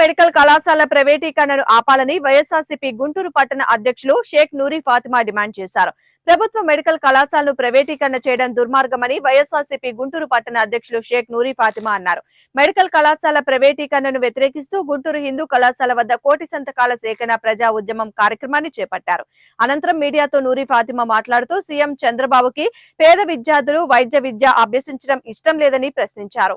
Medical కళాశాల ప్రైవేటీకరణను ఆపాలని వైఎస్ఆర్సీపీ గుంటూరు పట్టణ అధ్యక్షులు షేక్ నూరి ఫాతిమా డిమాండ్ చేశారు. ప్రభుత్వ మెడికల్ కళాశాలను ప్రైవేటీకరణ చేయడం దుర్మార్గమని వైఎస్ఆర్సీపీ గుంటూరు పట్టణ అధ్యక్షులు షేక్ నూరి ఫాతిమా అన్నారు. మెడికల్ కళాశాల ప్రైవేటీకరణను వ్యతిరేకిస్తూ గుంటూరు హిందూ కళాశాల వద్ద కోటి సంతకాల సేకరణ ప్రజా ఉద్యమం కార్యక్రమాన్ని చేపట్టారు. అనంతరం మీడియాతో నూరి ఫాతిమా మాట్లాడుతూ సీఎం చంద్రబాబుకి పేద విద్యార్థులు వైద్య విద్య అభ్యసించడం ఇష్టం లేదని ప్రశ్నించారు.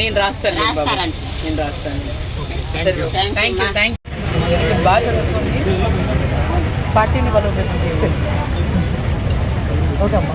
నేను రాస్తాను. నేను రాస్తాను. థ్యాంక్ యూ థ్యాంక్ యూ బాగా చదువుకోండి పార్టీని బలోపేతం చేయండి. ఓకే అమ్మా.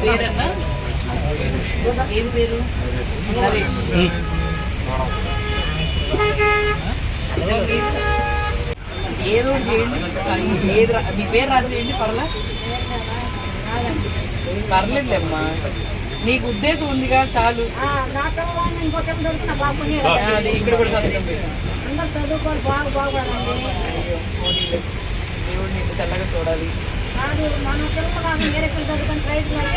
పేరన్నా ఏం పేరు నరేష్ ఏదో చేయండి ఏది మీ పేరు రాసేయండి పర్లా పర్లేదులేమ్మా నీకు ఉద్దేశం ఉందిగా చాలు ఇక్కడ కూడా చదువుకోండి పెట్టు బాగా బాగుపడండి ಅದು ನಾನು ತಿಳ್ಕೊಂಡಾಗ ಬೇರೆ ಕೆಲಸ ಬಂದು ಪ್ರೈಸ್ ಮಾಡಿ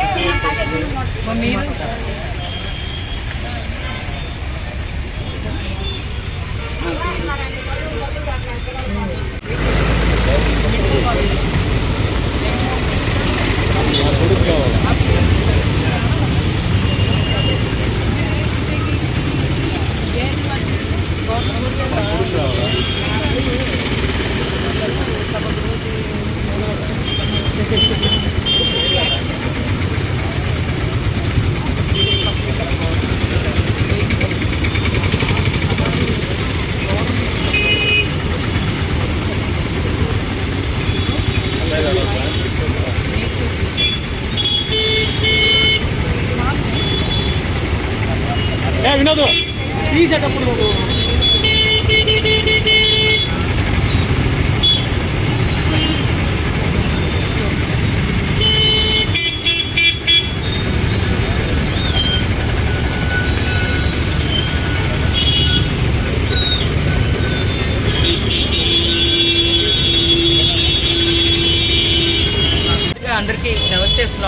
ఏ వినోదు తీసేటప్పుడు నువ్వు.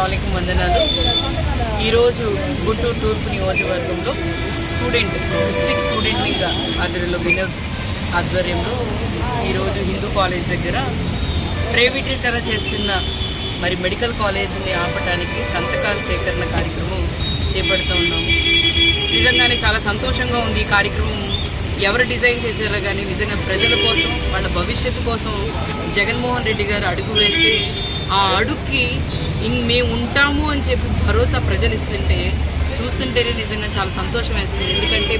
అస్సలం వందనాలు. ఈరోజు గుంటూరు తూర్పు నియోజకవర్గంలో స్టూడెంట్ డిస్ట్రిక్ట్ స్టూడెంట్ ఇంకా ఆధ్వర్యంలో వినోద్ ఆధ్వర్యంలో ఈరోజు హిందూ కాలేజ్ దగ్గర ప్రైవేటీకరణ చేస్తున్న మరి మెడికల్ కాలేజీని ఆపటానికి సంతకాల సేకరణ కార్యక్రమం చేపడుతూ ఉన్నాము. నిజంగానే చాలా సంతోషంగా ఉంది ఈ కార్యక్రమం. ఎవరు డిజైన్ చేశారో కానీ నిజంగా ప్రజల కోసం వాళ్ళ భవిష్యత్తు కోసం జగన్మోహన్ రెడ్డి గారు అడుగు వేస్తే ఆ అడుగుకి మేము ఉంటాము అని చెప్పి భరోసా ప్రజలు ఇస్తుంటే చూస్తుంటేనే నిజంగా చాలా సంతోషం వేస్తుంది ఎందుకంటే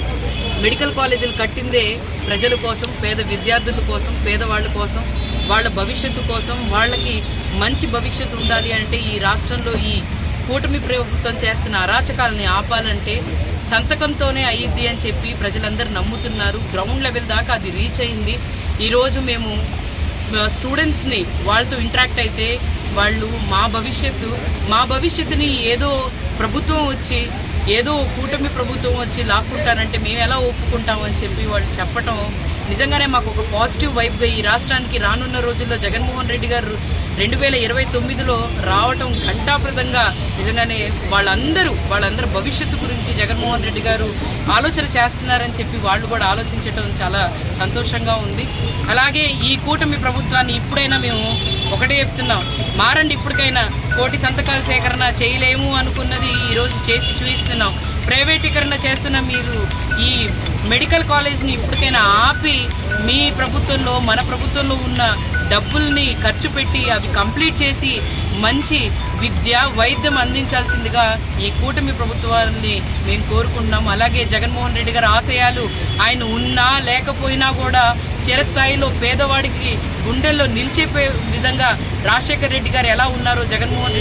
మెడికల్ కాలేజీలు కట్టిందే ప్రజల కోసం పేద విద్యార్థుల కోసం పేదవాళ్ళ కోసం వాళ్ళ భవిష్యత్తు కోసం వాళ్ళకి మంచి భవిష్యత్తు ఉండాలి అంటే ఈ రాష్ట్రంలో ఈ కూటమి ప్రభుత్వం చేస్తున్న అరాచకాలని ఆపాలంటే సంతకంతోనే అయ్యిద్ది అని చెప్పి ప్రజలందరూ నమ్ముతున్నారు. గ్రౌండ్ లెవెల్ దాకా అది రీచ్ అయింది. ఈరోజు మేము స్టూడెంట్స్ని వాళ్ళతో ఇంటరాక్ట్ అయితే వాళ్ళు మా భవిష్యత్తు మా భవిష్యత్తుని ఏదో ప్రభుత్వం వచ్చి ఏదో కూటమి ప్రభుత్వం వచ్చి లాక్కుంటానంటే మేము ఎలా ఒప్పుకుంటాం అని చెప్పి వాళ్ళు చెప్పటం నిజంగానే మాకు ఒక పాజిటివ్ వైబ్గా ఈ రాష్ట్రానికి రానున్న రోజుల్లో జగన్మోహన్ రెడ్డి గారు రెండు వేల ఇరవై తొమ్మిదిలో రావటం ఘంటాప్రదంగా నిజంగానే వాళ్ళందరూ వాళ్ళందరూ భవిష్యత్తు గురించి జగన్మోహన్ రెడ్డి గారు ఆలోచన చేస్తున్నారని చెప్పి వాళ్ళు కూడా ఆలోచించటం చాలా సంతోషంగా ఉంది. అలాగే ఈ కూటమి ప్రభుత్వాన్ని ఇప్పుడైనా మేము ఒకటే చెప్తున్నాం. మారండి ఇప్పటికైనా. కోటి సంతకాల సేకరణ చేయలేము అనుకున్నది ఈరోజు చేసి చూపిస్తున్నాం. ప్రైవేటీకరణ చేస్తున్న మీరు ఈ మెడికల్ కాలేజ్ని ఇప్పటికైనా ఆపి మీ ప్రభుత్వంలో మన ప్రభుత్వంలో ఉన్న డబ్బుల్ని ఖర్చు పెట్టి అవి కంప్లీట్ చేసి మంచి విద్య వైద్యం అందించాల్సిందిగా ఈ కూటమి ప్రభుత్వాన్ని మేము కోరుకుంటున్నాం అలాగే జగన్మోహన్ రెడ్డి గారి ఆశయాలు ఆయన ఉన్నా లేకపోయినా కూడా చిరస్థాయిలో పేదవాడికి గుండెల్లో నిలిచిపోయే విధంగా రాజశేఖర్ రెడ్డి గారు ఎలా ఉన్నారో జగన్మోహన్ రెడ్డి